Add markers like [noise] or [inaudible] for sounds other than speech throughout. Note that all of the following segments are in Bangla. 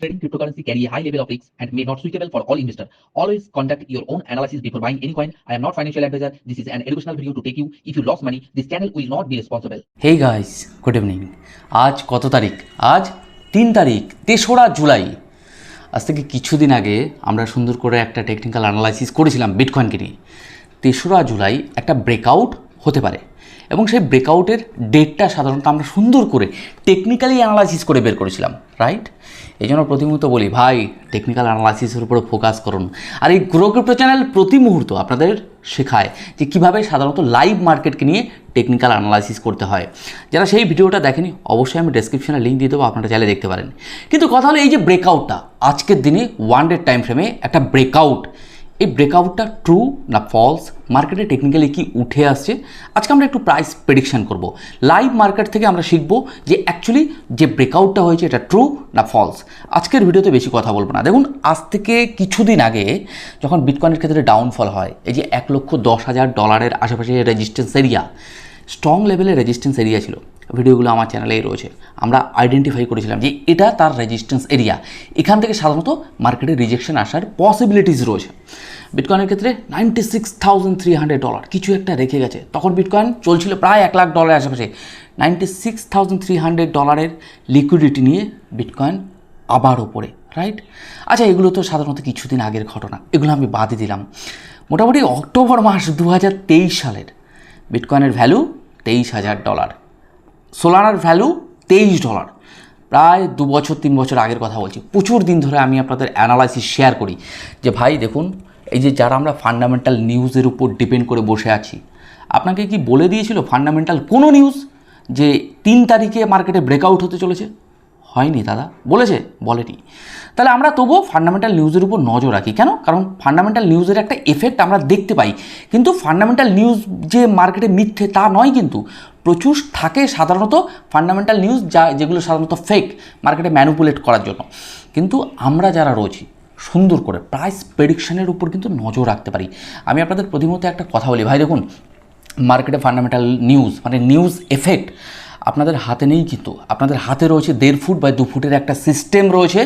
Trading cryptocurrency carry a high level of risk and may not suitable for all investors. Always conduct your own analysis before buying any coin. I am not financial advisor. This is an educational video to take you. If you lost money, this channel will not be responsible. Hey guys good evening আজ কত তারিখ আজ তিন তারিখ তেসরা জুলাই আজ থেকে কিছুদিন আগে আমরা সুন্দর করে একটা টেকনিক্যাল অ্যানালাইসিস করেছিলাম বিটকয়েনকে নিয়ে তেসরা জুলাই একটা ব্রেকআউট হতে পারে এবং সেই ব্রেকআউটের ডেটটা সাধারণত আমরা সুন্দর করে টেকনিক্যালি অ্যানালাইসিস করে বের করেছিলাম রাইট এই জন্য প্রতি মুহূর্ত বলি, ভাই টেকনিক্যাল অ্যানালাইসিসের উপরে ফোকাস করুন। আর এই গ্রো ক্রিপ্টো চ্যানেল প্রতি মুহূর্ত আপনাদের শেখায় যে কীভাবে সাধারণত লাইভ মার্কেটকে নিয়ে টেকনিক্যাল অ্যানালাইসিস করতে হয়। যারা সেই ভিডিওটা দেখেনি, অবশ্যই আমি ডেসক্রিপশনে লিঙ্ক দিয়ে দেবো, আপনারা চাইলে দেখতে পারেন। কিন্তু কথা হলো এই যে ব্রেকআউটটা আজকের দিনে ওয়ান ডে টাইম ফ্রেমে একটা ব্রেকআউট এই ব্রেকআউটটা ট্রু না ফলস মার্কেটে টেকনিক্যালি কি উঠে আসছে? আজকে আমরা একটু প্রাইস প্রেডিকশন করব। লাইভ মার্কেট থেকে আমরা শিখব যে অ্যাকচুয়ালি যে ব্রেকআউটটা হয়েছে এটা ট্রু না ফলস আজকের ভিডিওতে বেশি কথা বলব না। দেখুন, আজ থেকে কিছুদিন আগে যখন বিটকয়েনের ক্ষেত্রে ডাউনফল হয়, এই যে এক লক্ষ দশ হাজার ডলারের আশেপাশে রেজিস্ট্যান্স এরিয়া স্ট্রং লেভেলের রেজিস্ট্যান্স এরিয়া ছিল। ভিডিওগুলো আমার চ্যানেলেই রয়েছে। আমরা আইডেন্টিফাই করেছিলাম যে এটা তার রেজিস্ট্যান্স এরিয়া এখান থেকে সাধারণত মার্কেটে রিজেকশন আসার পসিবিলিটিস রয়েছে। বিটকয়েনের ক্ষেত্রে ninety six thousand three hundred dollar কিছু একটা রেখে গেছে। তখন বিটকয়েন চলছিল প্রায় এক লাখ ডলারের আশেপাশে। Ninety six thousand three hundred ডলারের লিকুইডিটি নিয়ে বিটকয়েন আবার ওপরে রাইট আচ্ছা এগুলো তো সাধারণত কিছুদিন আগের ঘটনা। এগুলো আমি বাদই দিলাম। মোটামুটি অক্টোবর মাস দু হাজার তেইশ সালের বিটকয়েনের ভ্যালু তেইশ হাজার ডলার সোলানার ভ্যালু তেইশ ডলার প্রায় দু বছর, তিন বছর আগের কথা বলছি। প্রচুর দিন ধরে আমি আপনাদের অ্যানালাইসিস শেয়ার করি যে, ভাই, দেখুন, এই যে যারা আমরা ফান্ডামেন্টাল নিউজের উপর ডিপেন্ড করে বসে আছি, আপনাকে কি বলে দিয়েছিল ফান্ডামেন্টাল কোনো নিউজ যে তিন তারিখে মার্কেটে ব্রেকআউট হতে চলেছে? হয়নি দাদা, বলেছে, বলেনি। তাহলে আমরা তবুও ফান্ডামেন্টাল নিউজের উপর নজর রাখি। কেন? কারণ ফান্ডামেন্টাল নিউজের একটা এফেক্ট আমরা দেখতে পাই। কিন্তু ফান্ডামেন্টাল নিউজ যে মার্কেটে মিথ্যে তা নয় কিন্তু প্রচুর থাকে সাধারণত ফান্ডামেন্টাল নিউজ যা, যেগুলো সাধারণত ফেক মার্কেটে ম্যানুপুলেট করার জন্য। কিন্তু আমরা যারা রয়েছি, সুন্দর করে প্রাইস প্রেডিকশনের উপর কিন্তু নজর রাখতে পারি। আমি আপনাদের প্রতিমধ্যে একটা কথা বলি। ভাই, দেখুন মার্কেটে ফান্ডামেন্টাল নিউজ মানে নিউজ এফেক্ট আপনাদের হাতে নেই কিন্তু, আপনাদের হাতে রয়েছে দেড় ফুট বা দু ফুটের একটা সিস্টেম রয়েছে।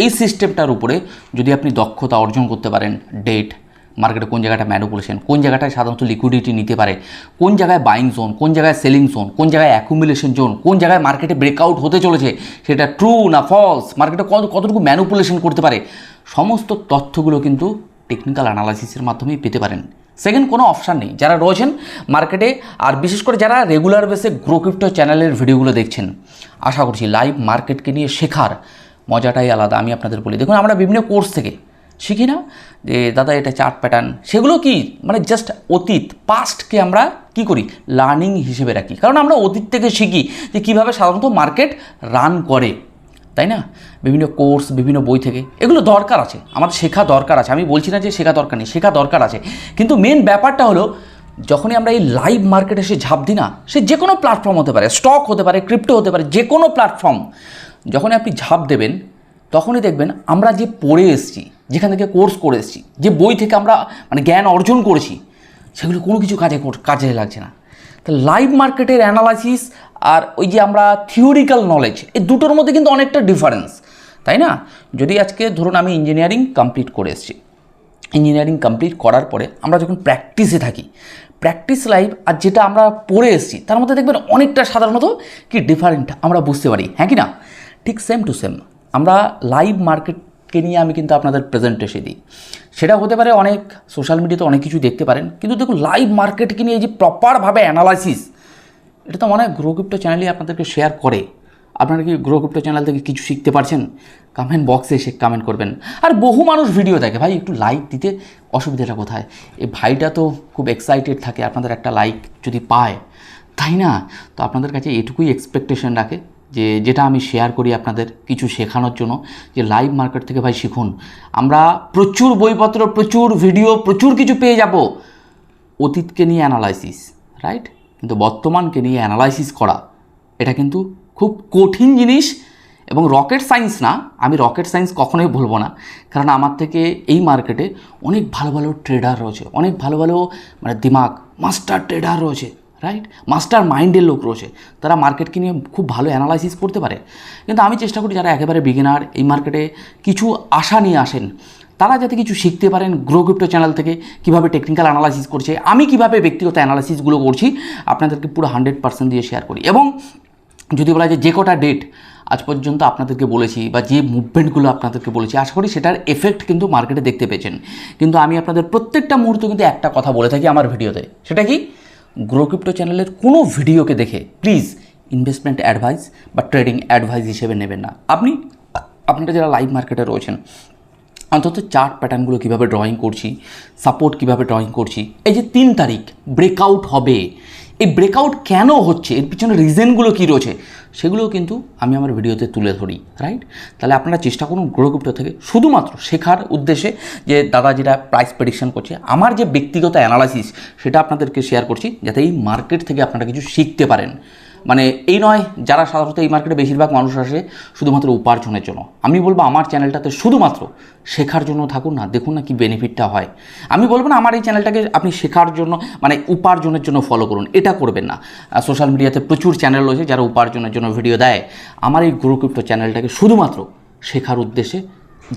এই সিস্টেমটার উপরে যদি আপনি দক্ষতা অর্জন করতে পারেন ডেট মার্কেটে কোন জায়গাটা ম্যানুপুলেশন কোন জায়গাটায় সাধারণত লিকুইডিটি নিতে পারে, কোন জায়গায় বাইং জোন কোন জায়গায় সেলিং জোন কোন জায়গায় অ্যাকুমুলেশন জোন কোন জায়গায় মার্কেটে ব্রেকআউট হতে চলেছে, সেটা ট্রু না ফলস মার্কেটে কত, কতটুকু ম্যানুপুলেশন করতে পারে, সমস্ত তথ্যগুলো কিন্তু টেকনিক্যাল অ্যানালাইসিসের মাধ্যমেই পেতে পারেন। সেকেন্ড কোনো অপশান নেই। যারা রয়েছেন মার্কেটে আর বিশেষ করে যারা রেগুলার বেসে গ্রো ক্রিপ্টো চ্যানেলের ভিডিওগুলো দেখছেন, আশা করছি লাইভ মার্কেটকে নিয়ে শেখার মজাটাই আলাদা, আমি আপনাদের বলি। দেখুন, আমরা বিভিন্ন কোর্স থেকে শিখি না যে, দাদা, এটা চার্ট প্যাটার্ন। সেগুলো কি? মানে জাস্ট অতীত, পাস্টকে আমরা কি করি? লার্নিং হিসেবে রাখি। কারণ আমরা অতীত থেকে শিখি যে, কীভাবে সাধারণত মার্কেট রান করে। তাই না? বিভিন্ন কোর্স, বিভিন্ন বই থেকে। এগুলো দরকার আছে। আমাদের শেখা দরকার আছে। আমি বলছি না যে শেখা দরকার নেই, শেখা দরকার আছে। কিন্তু মেন ব্যাপারটা হলো, যখনই আমরা এই লাইভ মার্কেটে এসে ঝাঁপ দিই না, সে যে কোনো প্ল্যাটফর্ম হতে পারে স্টক হতে পারে ক্রিপ্টো হতে পারে যে কোনো প্ল্যাটফর্ম যখনই আপনি ঝাঁপ দেবেন, তখনই দেখবেন আমরা যে পড়ে এসেছি যেখান থেকে কোর্স করে এসেছি, যে বই থেকে আমরা মানে জ্ঞান অর্জন করেছি, সেগুলো কোনো কিছু কাজে কাজে লাগছে না। তো লাইভ মার্কেটের অ্যানালাইসিস আর ওই যে আমরা থিওরিক্যাল নলেজ এই দুটোর মধ্যে কিন্তু অনেকটা ডিফারেন্স তাই না? যদি আজকে ধরুন আমি ইঞ্জিনিয়ারিং কমপ্লিট করে এসেছি ইঞ্জিনিয়ারিং কমপ্লিট করার পরে আমরা যখন প্র্যাকটিসে থাকি প্র্যাকটিস লাইভ আর যেটা আমরা পড়ে এসেছি, তার মধ্যে দেখবেন অনেকটা সাধারণত কি ডিফারেন্ট আমরা বুঝতে পারি হ্যাঁ কি না? ঠিক সেম টু সেম আমরা লাইভ মার্কেটকে নিয়ে আমি কিন্তু আপনাদের প্রেজেন্টেশন দিই। সেটা হতে পারে অনেক সোশ্যাল মিডিয়াতে অনেক কিছু দেখতে পারেন। কিন্তু দেখুন লাইভ মার্কেটকে নিয়ে যে প্রপারভাবে অ্যানালাইসিস এটা তো অনেক গ্রো ক্রিপ্টো চ্যানেলই আপনাদেরকে শেয়ার করে। আপনারা কি গ্রো ক্রিপ্টো চ্যানেল থেকে কিছু শিখতে পারছেন? কমেন্ট বক্সে এসে কমেন্ট করবেন। আর বহু মানুষ ভিডিও দেখে, ভাই, একটু লাইক দিতে অসুবিধাটা কোথায়? এই ভাইটা তো খুব এক্সাইটেড থাকে, আপনাদের একটা লাইক যদি পায়। তাই না? তো আপনাদের কাছে এটুকুই এক্সপেকটেশন রাখে। যে যেটা আমি শেয়ার করি আপনাদের কিছু শেখানোর জন্য, যে লাইভ মার্কেট থেকে ভাই শিখুন। আমরা প্রচুর বইপত্র, প্রচুর ভিডিও প্রচুর কিছু পেয়ে যাব। অতীতকে নিয়ে অ্যানালাইসিস রাইট কিন্তু বর্তমানকে নিয়ে অ্যানালাইসিস করা, এটা কিন্তু খুব কঠিন জিনিস এবং রকেট সায়েন্স না, আমি রকেট সায়েন্স কখনোই বলব না। কারণ আমার থেকে এই মার্কেটে অনেক ভালো ভালো ট্রেডার রয়েছে, অনেক ভালো ভালো মানে দিমাগ মাস্টার ট্রেডার রয়েছে। রাইট মাস্টার মাইন্ডের লোক রয়েছে। তারা মার্কেটকে নিয়ে খুব ভালো অ্যানালাইসিস করতে পারে। কিন্তু আমি চেষ্টা করি যারা একেবারে বিগিনার এই মার্কেটে কিছু আশা নিয়ে আসেন, তারা যাতে কিছু শিখতে পারেন গ্রো ক্রিপ্টো চ্যানেল থেকে, কীভাবে টেকনিক্যাল অ্যানালাইসিস করছে। আমি কীভাবে ব্যক্তিগত অ্যানালাইসিসগুলো করছি, আপনাদেরকে পুরো হান্ড্রেড পার্সেন্ট দিয়ে শেয়ার করি। এবং যদি বলা যায় যে কটা ডেট আজ পর্যন্ত আপনাদেরকে বলেছি বা যে মুভমেন্টগুলো আপনাদেরকে বলেছি, আশা করি সেটার এফেক্ট কিন্তু মার্কেটে দেখতে পেয়েছেন। কিন্তু আমি আপনাদের প্রত্যেকটা মুহূর্তে কিন্তু একটা কথা বলে থাকি আমার ভিডিওতে সেটা কি? গ্রো ক্রিপ্টো চ্যানেলের কোনো ভিডিওকে দেখে প্লিজ ইনভেস্টমেন্ট অ্যাডভাইস বা ট্রেডিং অ্যাডভাইস হিসেবে নেবেন না। আপনি, আপনারা যারা লাইভ মার্কেটে রয়েছেন, অন্তত চার্ট প্যাটার্নগুলো কীভাবে ড্রয়িং করছি সাপোর্ট কীভাবে ড্রয়িং করছি, এই যে তিন তারিখ ব্রেকআউট হবে। এই ব্রেকআউট কেন হচ্ছে? এর পিছনে রিজনগুলো কী রয়েছে? সেগুলো কিন্তু আমি আমার ভিডিওতে তুলে ধরি রাইট তাহলে আপনারা চেষ্টা করুন গ্রহগুপ্ত থেকে শুধুমাত্র শেখার উদ্দেশ্যে যে দাদা যেটা প্রাইস প্রেডিকশন করছে, আমার যে ব্যক্তিগত অ্যানালাইসিস সেটা আপনাদেরকে শেয়ার করছি যাতে এই মার্কেট থেকে আপনারা কিছু শিখতে পারেন। মানে এই নয় যারা সাধারণত এই মার্কেটে বেশিরভাগ মানুষ আসে শুধুমাত্র উপার্জনের জন্য। আমি বলব আমার চ্যানেলটাতে শুধুমাত্র শেখার জন্য থাকুন না, দেখুন না কি বেনিফিটটা হয়। আমি বলব না আমার এই চ্যানেলটাকে আপনি শেখার জন্য মানে উপার্জনের জন্য ফলো করুন, এটা করবেন না। সোশ্যাল মিডিয়াতে প্রচুর চ্যানেল রয়েছে যারা উপার্জনের জন্য ভিডিও দেয়। আমার এই গ্রো চ্যানেলটাকে শুধুমাত্র শেখার উদ্দেশ্যে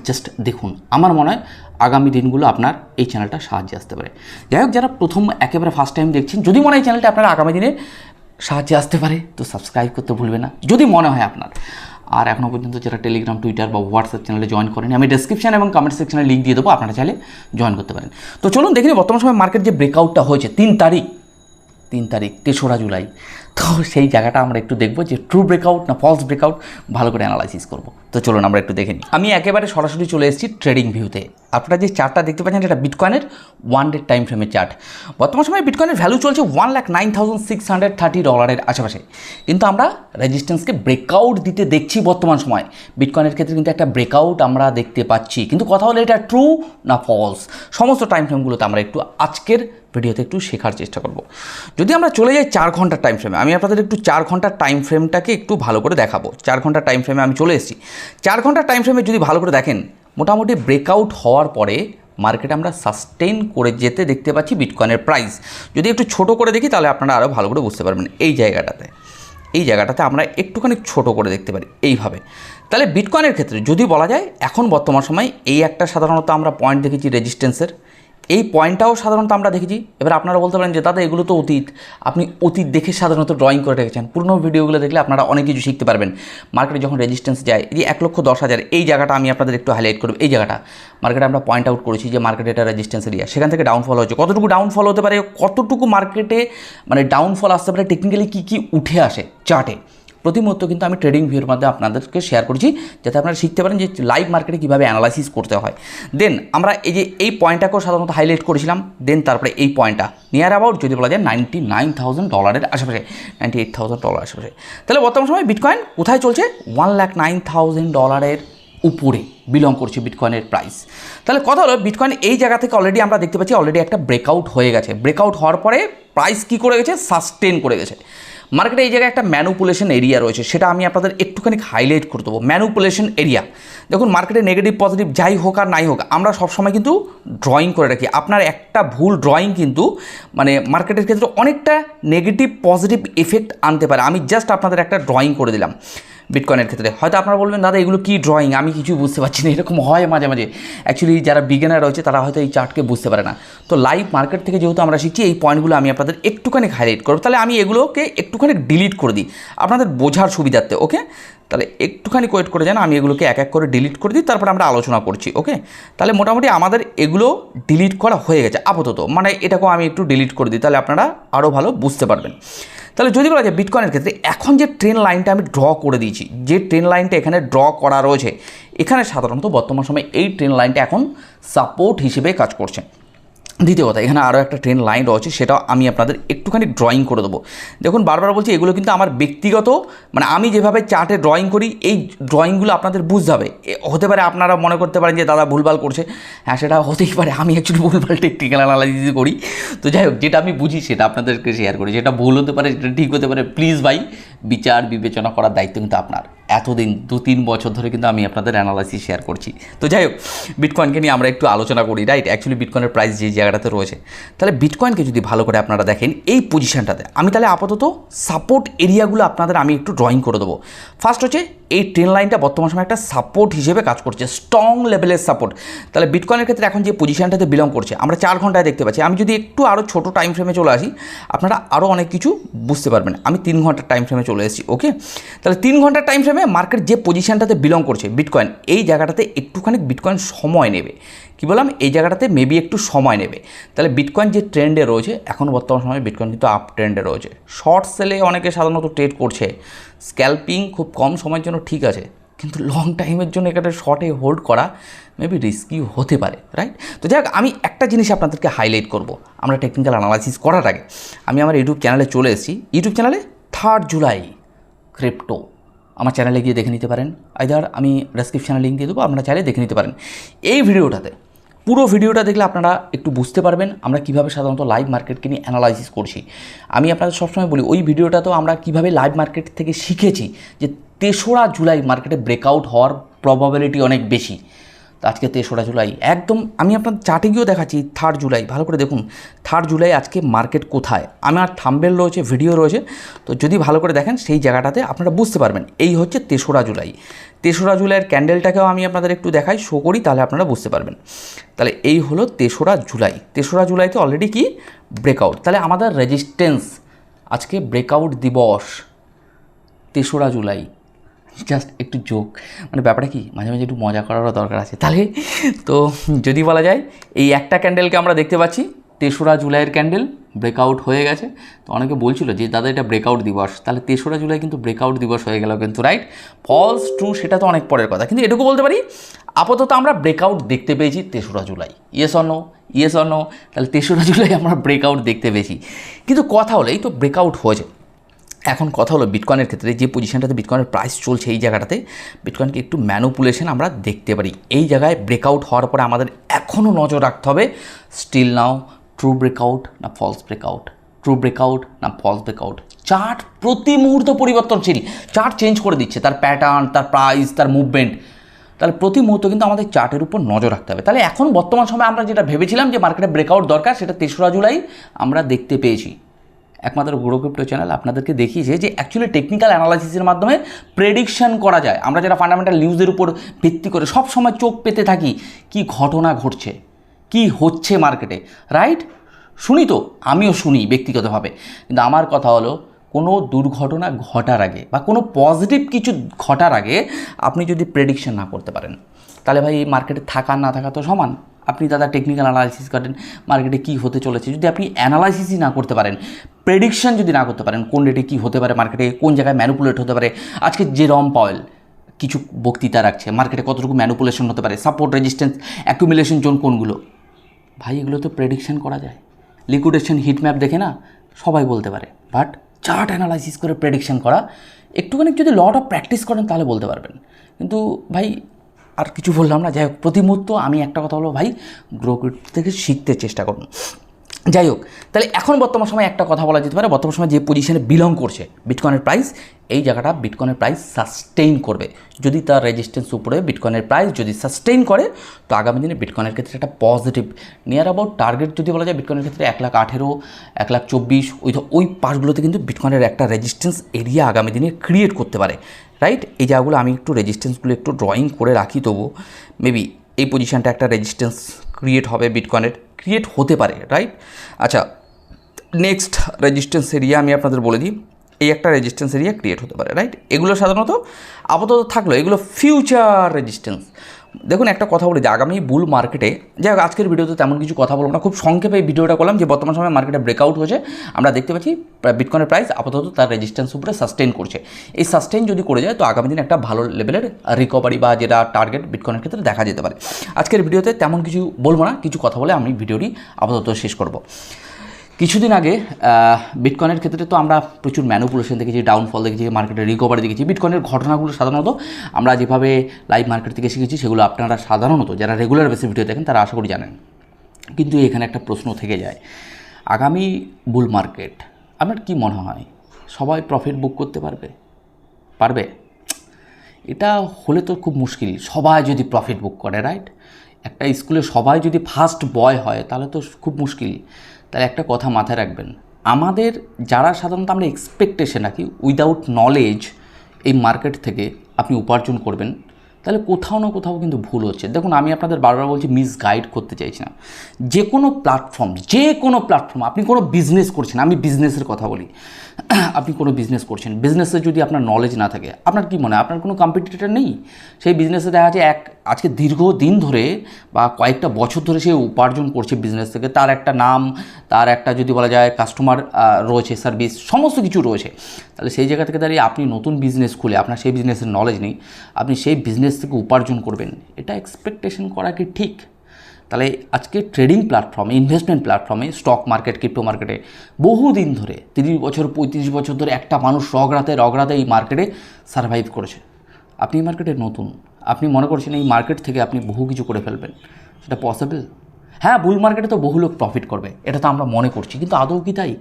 জাস্ট দেখুন। আমার মনে হয় আগামী দিনগুলো আপনার এই চ্যানেলটা সাহায্যে আসতে পারে। যাই হোক, যারা প্রথম একেবারে ফার্স্ট টাইম দেখছেন, যদি মনে হয় চ্যানেলটা আপনার আগামী দিনে সাহায্যে আসতে পারে, তো সাবস্ক্রাইব করতে ভুলবে না, যদি মনে হয় আপনার। আর এখনও পর্যন্ত যারা টেলিগ্রাম টুইটার বা হোয়াটসঅ্যাপ চ্যানেলে জয়েন করেনি, আমি ডেসক্রিপশন এবং কমেন্ট সেকশনে লিঙ্ক দিয়ে দেবো, আপনারা চাইলে জয়েন করতে পারেন। তো চলুন দেখিনি বর্তমান সময় মার্কেট যে ব্রেকআউটটা হয়েছে, তিন তারিখ তিন তারিখ, তেসরা জুলাই। তো সেই জায়গাটা আমরা একটু দেখব যে ট্রু ব্রেকআউট না ফলস ব্রেকআউট ভালো করে অ্যানালাইসিস করব। তো চলুন আমরা একটু দেখে নিই। আমি একেবারে সরাসরি চলে এসেছি ট্রেডিং ভিউতে আপনারা যে চার্টটা দেখতে পাচ্ছেন এটা বিটকয়েনের ওয়ান ডে টাইম ফ্রেমের চার্ট বর্তমান সময়ে বিটকয়েনের ভ্যালু চলছে one lakh nine thousand six hundred thirty ডলারের আশেপাশে। কিন্তু আমরা রেজিস্ট্যান্সকে ব্রেকআউট দিতে দেখছি বর্তমান সময়। বিটকয়েনের ক্ষেত্রে কিন্তু একটা ব্রেকআউট আমরা দেখতে পাচ্ছি। কিন্তু কথা হলো এটা ট্রু না ফলস সমস্ত টাইম ফ্রেমগুলোতে আমরা একটু আজকের ভিডিওতে একটু শেখার চেষ্টা করব। যদি আমরা চলে যাই চার ঘণ্টার টাইম ফ্রেমে আমি আপনাদের একটু চার ঘণ্টার টাইম ফ্রেমটাকে একটু ভালো করে দেখাবো। চার ঘণ্টার টাইম ফ্রেমে আমি চলে এসেছি। চার ঘণ্টার টাইম ফ্রেমে যদি ভালো করে দেখেন, মোটামুটি ব্রেকআউট হওয়ার পরে মার্কেটে আমরা সাস্টেন করে যেতে দেখতে পাচ্ছি বিটকয়েনের প্রাইস যদি একটু ছোট করে দেখি, তাহলে আপনারা আরও ভালো করে বুঝতে পারবেন এই জায়গাটাতে। এই জায়গাটাতে আমরা একটুখানি ছোট করে দেখতে পারি এইভাবে। তাহলে বিটকয়েনের ক্ষেত্রে যদি বলা যায়, এখন বর্তমান সময় এই একটা সাধারণত আমরা পয়েন্ট দেখেছি রেজিস্ট্যান্সের এই পয়েন্টটাও সাধারণত আমরা দেখেছি। এবার আপনারা বলতে পারেন যে, দাদা, এগুলো তো অতীত। আপনি অতীত দেখে সাধারণত ড্রয়িং করে রেখেছেন। পুরনো ভিডিওগুলো দেখলে আপনারা অনেক কিছু শিখতে পারবেন। মার্কেটে যখন রেজিস্ট্যান্স যায়, এই যে এক লক্ষ দশ হাজার, এই জায়গাটা আমি আপনাদের একটু হাইলাইট করব। এই জায়গাটা। মার্কেটে আমরা পয়েন্ট আউট করেছি যে মার্কেটে এটা রেজিস্ট্যান্স এরিয়া। সেখান থেকে ডাউনফল হচ্ছে। কতটুকু ডাউনফল হতে পারে? কতটুকু মার্কেটে মানে ডাউনফল আসতে পারে? টেকনিক্যালি কী কী উঠে আসে? চার্টে প্রতি কিন্তু আমি ট্রেডিং ভিউর মাধ্যমে আপনাদেরকে শেয়ার করছি, যাতে আপনারা শিখতে পারেন যে লাইভ মার্কেটে কীভাবে অ্যানালাইসিস করতে হয়। দেন আমরা এই যে এই পয়েন্টটাকেও সাধারণত হাইলাইট করেছিলাম দেন তারপরে এই পয়েন্টটা নিয়ার অ্যাবাউট যদি বলা যায় নাইনটি নাইন থাউজেন্ড ডলারের আশেপাশে নাইনটি এইট থাউজেন্ড ডলার আশেপাশে। তাহলে বর্তমান সময় বিটকয়েন কোথায় চলছে? ওয়ান লাখ নাইন থাউজেন্ড ডলারের উপরে বিলং করছে বিটকয়েনের প্রাইস তাহলে কথা হলো বিটকয়েন এই জায়গা থেকে অলরেডি আমরা দেখতে পাচ্ছি অলরেডি একটা ব্রেকআউট হয়ে গেছে। ব্রেকআউট হওয়ার পরে প্রাইস কী করে গেছে? সাস্টেন করে গেছে। মার্কেটে এই জায়গায় একটা ম্যানুপুলেশন এরিয়া রয়েছে, সেটা আমি আপনাদের একটুখানি হাইলাইট করে দেবো। ম্যানুপুলেশন এরিয়া দেখুন মার্কেটে নেগেটিভ পজিটিভ যাই হোক আর নাই হোক, আমরা সবসময় কিন্তু ড্রয়িং করে রাখি। আপনার একটা ভুল ড্রয়িং কিন্তু মানে মার্কেটের ক্ষেত্রে অনেকটা নেগেটিভ পজিটিভ এফেক্ট আনতে পারে। আমি জাস্ট আপনাদের একটা ড্রয়িং করে দিলাম বিটকয়েনের ক্ষেত্রে। হয়তো আপনারা বলবেন, দাদা, এগুলো কী ড্রয়িং আমি কিছুই বুঝতে পারছি না, এরকম হয় মাঝে মাঝে। অ্যাকচুয়ালি যারা বিজ্ঞানার রয়েছে, তারা হয়তো এই চার্টকে বুঝতে পারে না। তো লাইভ মার্কেট থেকে যেহেতু আমরা শিখছি, এই পয়েন্টগুলো আমি আপনাদের একটুখানি হাইলাইট করব। তাহলে আমি এগুলোকে একটুখানি ডিলিট করে দিই। আপনাদের বোঝার সুবিধার্থে ওকে তাহলে একটুখানি কোয়েট করে যান, আমি এগুলোকে এক এক করে ডিলিট করে দিই, তারপরে আমরা আলোচনা করছি ওকে তাহলে মোটামুটি আমাদের এগুলো ডিলিট করা হয়ে গেছে, আপাতত। মানে এটাকেও আমি একটু ডিলিট করে দিই, তাহলে আপনারা আরও ভালো বুঝতে পারবেন। তাহলে যদি বলা যায় বিটকয়েনের ক্ষেত্রে, এখন যে ট্রেন লাইনটা আমি ড্র করে দিয়েছি, যে ট্রেন লাইনটা এখানে ড্র করা রয়েছে, এখানে সাধারণত বর্তমান সময়ে এই ট্রেন লাইনটা এখন সাপোর্ট হিসেবে কাজ করছে। দ্বিতীয় কথা, এখানে আরও একটা ট্রেন লাইন রয়েছে, সেটাও আমি আপনাদের একটুখানি ড্রয়িং করে দেবো। দেখুন, বারবার বলছি, এগুলো কিন্তু আমার ব্যক্তিগত মানে আমি যেভাবে চার্টে ড্রয়িং করি, এই ড্রয়িংগুলো আপনাদের বুঝতে হবে। হতে পারে আপনারা মনে করতে পারেন যে দাদা ভুলভাল করছে। হ্যাঁ সেটা হতেই পারে, আমি অ্যাকচুয়ালি ভুলভাল টেকনিক্যাল অ্যানালাইসিস করি। তো যাই হোক, যেটা আমি বুঝি সেটা আপনাদেরকে শেয়ার করি। যেটা ভুল হতে পারে যেটা ঠিক হতে পারে প্লিজ ভাই বিচার বিবেচনা করার দায়িত্ব কিন্তু আপনার। এতদিন দু তিন বছর ধরে কিন্তু আমি আপনাদের অ্যানালাইসিস শেয়ার করছি। তো যাই হোক বিটকয়েনকে নিয়ে আমরা একটু আলোচনা করি রাইট অ্যাকচুয়ালি বিটকয়েনের প্রাইস যে জায়গাটাতে রয়েছে। তাহলে বিটকয়েনকে যদি ভালো করে আপনারা দেখেন, এই পজিশনটাতে আমি তাহলে আপাতত সাপোর্ট এরিয়াগুলো আপনাদের আমি একটু ড্রয়িং করে দেবো। ফার্স্ট হচ্ছে এই ট্রেন লাইনটা বর্তমান সময় একটা সাপোর্ট হিসেবে কাজ করছে স্ট্রং লেভেলের সাপোর্ট তাহলে বিটকয়েনের ক্ষেত্রে এখন যে পজিশনটাতে বিলং করছে, আমরা চার ঘন্টায় দেখতে পাচ্ছি। আমি যদি একটু আরও ছোটো টাইম ফ্রেমে চলে আসি, আপনারা আরও অনেক কিছু বুঝতে পারবেন। আমি তিন ঘণ্টার টাইম ফ্রেমে চলে এসেছি ওকে তাহলে তিন ঘণ্টার টাইম ফ্রেমে মার্কেট যে পজিশনটাতে বিলং করছে বিটকয়েন এই জায়গাটাতে একটুখানি বিটকয়েন সময় নেবে। কি বললাম? এই জায়গাটাতে মেবি একটু সময় নেবে। তাহলে বিটকয়েন যে ট্রেন্ডে রয়েছে, এখন বর্তমান সময়ে বিটকয়েন কিন্তু আপ ট্রেন্ডে রয়েছে। শর্ট সেলে অনেকে সাধারণত ট্রেড করছে। স্ক্যাল্পিং খুব কম সময়ের জন্য ঠিক আছে, কিন্তু লং টাইমের জন্য এখানে শর্টে হোল্ড করা মেবি রিস্কি হতে পারে রাইট তো যাই আমি একটা জিনিস আপনাদেরকে হাইলাইট করব। আমরা টেকনিক্যাল অ্যানালাইসিস করার আগে আমি আমার ইউটিউব চ্যানেলে চলে এসেছি। ইউটিউব চ্যানেলে থার্ড জুলাই ক্রিপ্টো আমার চ্যানেলে গিয়ে দেখে নিতে পারেন। আইদার আমি ডেসক্রিপশানে লিঙ্ক দিয়ে দেবো, আপনারা চাইলে দেখে নিতে পারেন। এই ভিডিওটাতে পুরো ভিডিওটা দেখলে আপনারা একটু বুঝতে পারবেন আমরা কীভাবে সাধারণত লাইভ মার্কেটকে নিয়ে অ্যানালাইসিস করছি। আমি আপনাদের সবসময় বলি, ওই ভিডিওটা তো আমরা কীভাবে লাইভ মার্কেট থেকে শিখেছি যে তেসরা জুলাই মার্কেটে ব্রেকআউট হওয়ার প্রবাবিলিটি অনেক বেশি। তো আজকে তেসরা জুলাই। একদম আমি আপনার চার্টে গিয়েও দেখাচ্ছি থার্ড জুলাই। ভালো করে দেখুন থার্ড জুলাই আজকে মার্কেট কোথায়? আমার থাম্বেল রয়েছে ভিডিও রয়েছে, তো যদি ভালো করে দেখেন সেই জায়গাটাতে আপনারা বুঝতে পারবেন। এই হচ্ছে তেসরা জুলাই। তেসরা জুলাইয়ের ক্যান্ডেলটাকেও আমি আপনাদের একটু দেখাই শো করি, তাহলে আপনারা বুঝতে পারবেন। তাহলে এই হলো তেসরা জুলাই। তেসরা জুলাইতে অলরেডি কি? ব্রেকআউট তাহলে আমাদের রেজিস্ট্যান্স আজকে ব্রেকআউট দিবস তেসরা জুলাই। জাস্ট একটু জোক মানে ব্যাপারটা কি, মাঝে মাঝে একটু মজা করারও দরকার আছে। তাহলে তো যদি বলা যায়, এই একটা ক্যান্ডেলকে আমরা দেখতে পাচ্ছি, তেসরা জুলাইয়ের ক্যান্ডেল ব্রেকআউট হয়ে গেছে। তো অনেকে বলছিল যে, দাদা, এটা ব্রেকআউট দিবস। তাহলে তেসরা জুলাই কিন্তু ব্রেকআউট দিবস হয়ে গেল কিন্তু রাইট ফলস ট্রু সেটা তো অনেক পরের কথা। কিন্তু এটুকু বলতে পারি, আপাতত আমরা ব্রেকআউট দেখতে পেয়েছি তেসরা জুলাই। ইয়েস অন্য ইয়েস অন্য তাহলে তেসরা জুলাই আমরা ব্রেকআউট দেখতে পেয়েছি। কিন্তু কথা হলো, এই তো ব্রেকআউট হয়েছে। এখন কথা হলো বিটকয়েনের ক্ষেত্রে যে পজিশনটাতে বিটকয়েনের প্রাইস চলছে এই জায়গাটাতে বিটকয়েনকে একটু ম্যানুপুলেশন আমরা দেখতে পারি। এই জায়গায় ব্রেকআউট হওয়ার পরে আমাদের এখনও নজর রাখতে হবে স্টিল নাও ট্রু ব্রেকআউট না ফলস ব্রেকআউট ট্রু ব্রেকআউট না ফলস ব্রেকআউট চার্ট প্রতি মুহূর্ত পরিবর্তনশীল চার্ট চেঞ্জ করে দিচ্ছে, তার প্যাটার্ন তার প্রাইস তার মুভমেন্ট তাহলে প্রতি মুহূর্ত কিন্তু আমাদের চার্টের উপর নজর রাখতে হবে। তাহলে এখন বর্তমান সময়ে আমরা যেটা ভেবেছিলাম যে মার্কেটে ব্রেকআউট দরকার, সেটা তেসরা জুলাই আমরা দেখতে পেয়েছি। একমাত্র গ্রো ক্রিপ্টো চ্যানেল আপনাদেরকে দেখিয়েছে যে অ্যাকচুয়ালি টেকনিক্যাল অ্যানালাইসিসের মাধ্যমে প্রেডিকশন করা যায়। আমরা যারা ফান্ডামেন্টাল নিউজের উপর ভিত্তি করে সব সময় চোখ পেতে থাকি, কি ঘটনা ঘটছে, কি হচ্ছে মার্কেটে রাইট শুনি তো, আমিও শুনি ব্যক্তিগতভাবে। কিন্তু আমার কথা হলো, কোনো দুর্ঘটনা ঘটার আগে বা কোনো পজিটিভ কিছু ঘটার আগে আপনি যদি প্রেডিকশন না করতে পারেন, তাহলে ভাই মার্কেটে থাকা না থাকা তো সমান। আপনি দাদা টেকনিক্যাল অ্যানালাইসিস করেন মার্কেটে কী হতে চলেছে, যদি আপনি অ্যানালাইসিসই না করতে পারেন প্রেডিকশন যদি না করতে পারেন, কোন রেটে কী হতে পারে মার্কেটে কোন জায়গায় ম্যানুপুলেট হতে পারে, আজকে যে রম পাওয়েল কিছু বক্তৃতা রাখছে মার্কেটে কতটুকু ম্যানুপুলেশন হতে পারে সাপোর্ট রেজিস্ট্যান্স অ্যাকুমুলেশন জোন কোনগুলো? ভাই, এগুলো তো প্রেডিকশন করা যায়। লিকুইডেশন হিট ম্যাপ দেখে না, সবাই বলতে পারে। বাট চার্ট অ্যানালাইসিস করে প্রেডিকশন করা, একটুখানি যদি লট অফ প্র্যাকটিস করেন, তাহলে বলতে পারবেন। কিন্তু ভাই আর কিছু বললাম না। যাই হোক প্রতি মুহূর্ত আমি একটা কথা বলব ভাই গ্রো থেকে শিখতে চেষ্টা করুন। যাই হোক, তাহলে এখন বর্তমান সময় একটা কথা বলা যেতে পারে। বর্তমান সময় যে পজিশনে বিলং করছে বিটকয়েনের প্রাইস এই জায়গাটা বিটকয়েনের প্রাইস সাস্টেইন করবে। যদি তার রেজিস্ট্যান্স উপরে বিটকয়েনের প্রাইস যদি সাস্টেইন করে, তো আগামী দিনে বিটকয়েনের ক্ষেত্রে একটা পজিটিভ নিয়ার অ্যাবাউট টার্গেট যদি বলা যায় বিটকয়েনের ক্ষেত্রে এক লাখ আঠেরো, এক লাখ চব্বিশ, ওই ওই পাশগুলোতে কিন্তু বিটকয়েনের একটা রেজিস্ট্যান্স এরিয়া আগামী দিনে ক্রিয়েট করতে পারে। রাইট এই জায়গাগুলো আমি একটু রেজিস্ট্যান্সগুলো একটু ড্রয়িং করে রাখি তবু মেবি এই পজিশানটা একটা রেজিস্ট্যান্স ক্রিয়েট হবে বিটকয়েনের ক্রিয়েট হতে পারে রাইট আচ্ছা নেক্সট রেজিস্ট্যান্স এরিয়া আমি আপনাদের বলে দিই। এই একটা রেজিস্ট্যান্স এরিয়া ক্রিয়েট হতে পারে রাইট এগুলো সাধারণত আপাতত থাকল, এগুলো ফিউচার রেজিস্ট্যান্স দেখুন, একটা কথা বলি, যে আগামী বুল মার্কেটে যাই হোক, আজকের ভিডিওতে তেমন কিছু কথা বলব না, খুব সংক্ষেপে ভিডিওটা করলাম, যে বর্তমান সময় মার্কেটে ব্রেকআউট হয়েছে, আমরা দেখতে পাচ্ছি বিটকয়েনের প্রাইস আপাতত তার রেজিস্ট্যান্স উপরে সাস্টেন করছে। এই সাস্টেন যদি করে যায়, তো আগামী দিনে একটা ভালো লেভেলের রিকভারি বা যেটা টার্গেট বিটকয়েনের ক্ষেত্রে দেখা যেতে পারে। আজকের ভিডিওতে তেমন কিছু বলব না, কিছু কথা বলে আমি ভিডিওটি আপাতত শেষ করব। কিছুদিন আগে বিটকয়েনের ক্ষেত্রে তো আমরা প্রচুর ম্যানুপুলেশন দেখেছি ডাউনফল দেখেছি মার্কেটের রিকভারি দেখেছি। বিটকয়েনের ঘটনাগুলো সাধারণত আমরা যেভাবে লাইভ মার্কেট থেকে শিখেছি, সেগুলো আপনারা সাধারণত যারা রেগুলার বেসে ভিডিও দেখেন, তারা আশা করি জানেন। কিন্তু এখানে একটা প্রশ্ন থেকে যায়, আগামী বুল মার্কেট আপনার কি মনে হয়? সবাই প্রফিট বুক করতে পারবে? পারবে? এটা হলে তো খুব মুশকিল। সবাই যদি প্রফিট বুক করে রাইট একটা স্কুলে সবাই যদি ফার্স্ট বয় হয়, তাহলে তো খুব মুশকিল। তাহলে একটা কথা মাথায় রাখবেন। আমাদের যারা সাধারণত আমরা এক্সপেকটেশন রাখি উইদাউট নলেজ এই মার্কেট থেকে আপনি উপার্জন করবেন। তাহলে কোথাও না কোথাও কিন্তু ভুল হচ্ছে। দেখুন, আমি আপনাদের বারবার বলছি মিস গাইড করতে চাইছি না। যে কোনো প্ল্যাটফর্ম যে কোনো প্ল্যাটফর্ম আপনি কোনো বিজনেস করছেন, আমি বিজনেসের কথা বলি। [clears throat] আপনি কোনো বিজনেস করছেন বিজনেসে যদি আপনার নলেজ না থাকে, আপনার কি মনে হয়, আপনার কোনো কম্পিটিটর নেই? সেই বিজনেসে দেখা যায় এক, আজকে দীর্ঘ দিন ধরে বা কয়েকটা বছর ধরে সে উপার্জন করছে বিজনেস থেকে। তার একটা নাম, তার একটা যদি বলা যায় কাস্টমার রয়েছে সার্ভিস সমস্ত কিছু রয়েছে। তাহলে সেই জায়গা থেকে দাঁড়িয়ে আপনি নতুন বিজনেস খুলে, আপনার সেই বিজনেসের নলেজ নেই। আপনি সেই বিজনেস থেকে উপার্জন করবেন, এটা এক্সপেকটেশন করা কি ঠিক? তাহলে আজকে ট্রেডিং প্ল্যাটফর্মে ইনভেস্টমেন্ট প্ল্যাটফর্মে স্টক মার্কেট ক্রিপ্টো মার্কেটে বহুদিন ধরে, তিরিশ বছর, পঁয়ত্রিশ বছর ধরে একটা মানুষ রগরাতে রগরাতে এই মার্কেটে সার্ভাইভ করেছে। আপনি এই মার্কেটে নতুন, আপনি মনে করছেন এই মার্কেট থেকে আপনি বহু কিছু করে ফেলবেন, সেটা পসিবল হ্যাঁ বুল মার্কেটে তো বহু লোক প্রফিট করবে, এটা তো আমরা মনে করছি, কিন্তু আদৌ কি তাই?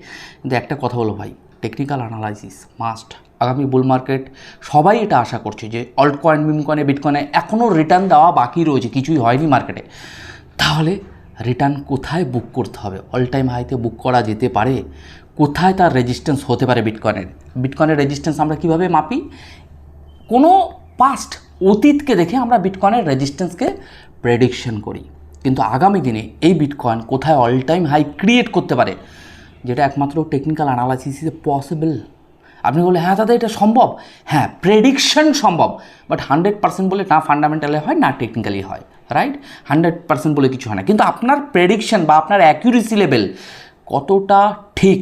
কিন্তু একটা কথা হলো ভাই টেকনিক্যাল অ্যানালাইসিস মাস্ট আগামী বুল মার্কেট সবাই এটা আশা করছে যে অল্ট কয়েন মিম কয়েনে বিটকয়েনে এখনও রিটার্ন দেওয়া বাকি রয়েছে, কিছুই হয়নি মার্কেটে তাহলে রিটার্ন কোথায় বুক করতে হবে? অল টাইম হাইতে বুক করা যেতে পারে? কোথায় তার রেজিস্ট্যান্স হতে পারে বিটকয়েনের বিটকয়েনের রেজিস্ট্যান্স আমরা কীভাবে মাপি? কোনো পাস্ট অতীতকে দেখে আমরা বিটকয়েনের রেজিস্ট্যান্সকে প্রেডিকশন করি। কিন্তু আগামী দিনে এই বিটকয়েন কোথায় অল টাইম হাই ক্রিয়েট করতে পারে? যেটা একমাত্র টেকনিক্যাল অ্যানালাইসিসে পসিবল আপনি বলে হ্যাঁ দাদা, এটা সম্ভব। হ্যাঁ প্রেডিকশন সম্ভব। বাট হান্ড্রেড পার্সেন্ট বলে না ফান্ডামেন্টালি হয়, না টেকনিক্যালি হয় রাইট হান্ড্রেড পার্সেন্ট বলে কিছু হয় না। কিন্তু আপনার প্রেডিকশন বা আপনার অ্যাকিউরেসি লেভেল কতটা ঠিক,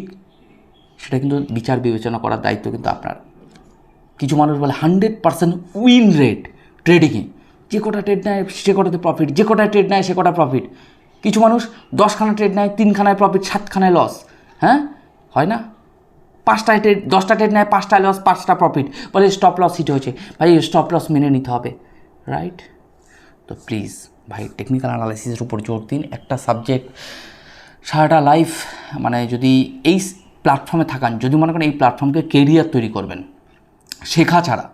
সেটা কিন্তু বিচার বিবেচনা করার দায়িত্ব কিন্তু আপনার। কিছু মানুষ বলে হান্ড্রেড পার্সেন্ট উইন রেট ট্রেডিংয়ে যে কটা ট্রেড নেয়, সে কটাতে প্রফিট যে কটা ট্রেড নেয়, সে কটা প্রফিট কিছু মানুষ দশখানা ট্রেড নেয়, তিনখানায় প্রফিট সাতখানায় লস হ্যাঁ? হয় না? পাঁচটায় ট্রেড দশটা ট্রেড নেয়, পাঁচটা লস পাঁচটা প্রফিট বলে স্টপ লস হিট হয়েছে। ভাই স্টপ লস মেনে নিতে হবে রাইট তো প্লিজ ভাই টেকনিক্যাল অ্যানালাইসিসের উপর জোর দিন। একটা সাবজেক্ট সারাটা লাইফ মানে যদি এই প্ল্যাটফর্মে থাকান, যদি মনে করেন এই প্ল্যাটফর্মকে কেরিয়ার তৈরি করবেন, শেখা ছাড়া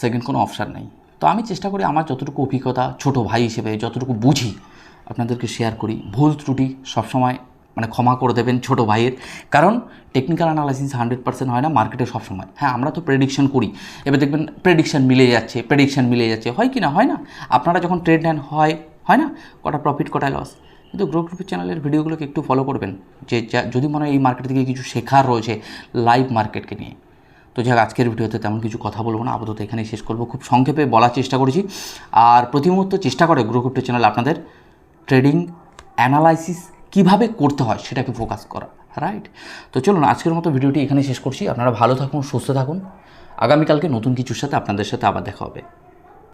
সেকেন্ড কোনো অপশান নেই। তো আমি চেষ্টা করি আমার যতটুকু অভিজ্ঞতা ছোট ভাই হিসেবে, যতটুকু বুঝি, আপনাদেরকে শেয়ার করি। ভুল ত্রুটি সবসময় মানে ক্ষমা করে দেবেন ছোট ভাইয়ের। কারণ টেকনিক্যাল অ্যানালাইসিস হান্ড্রেড পার্সেন্ট হয় না মার্কেটে সবসময়। হ্যাঁ আমরা তো প্রেডিকশন করি। এবার দেখবেন প্রেডিকশন মিলে যাচ্ছে প্রেডিকশন মিলে যাচ্ছে। হয় কি না? হয় না? আপনারা যখন ট্রেড নেন, হয় হয় না? কটা প্রফিট কটা লস কিন্তু গ্রো গ্রুপের চ্যানেলের ভিডিওগুলোকে একটু ফলো করবেন। যে যদি মনে হয় এই মার্কেট থেকে কিছু শেখার রয়েছে লাইভ মার্কেটকে নিয়ে। তো যাক, আজকের ভিডিওতে তেমন কিছু কথা বলব না। আপাতত এখানেই শেষ করব। খুব সংক্ষেপে বলার চেষ্টা করেছি। আর প্রতি মুহূর্ত চেষ্টা করে গ্রো ক্রিপ্টো চ্যানেল আপনাদের ট্রেডিং অ্যানালাইসিস কীভাবে করতে হয় সেটাকে ফোকাস করা রাইট তো চলুন, আজকের মতো ভিডিওটি এখানে শেষ করছি। আপনারা ভালো থাকুন, সুস্থ থাকুন। আগামীকালকে নতুন কিছুর সাথে আপনাদের সাথে আবার দেখা হবে।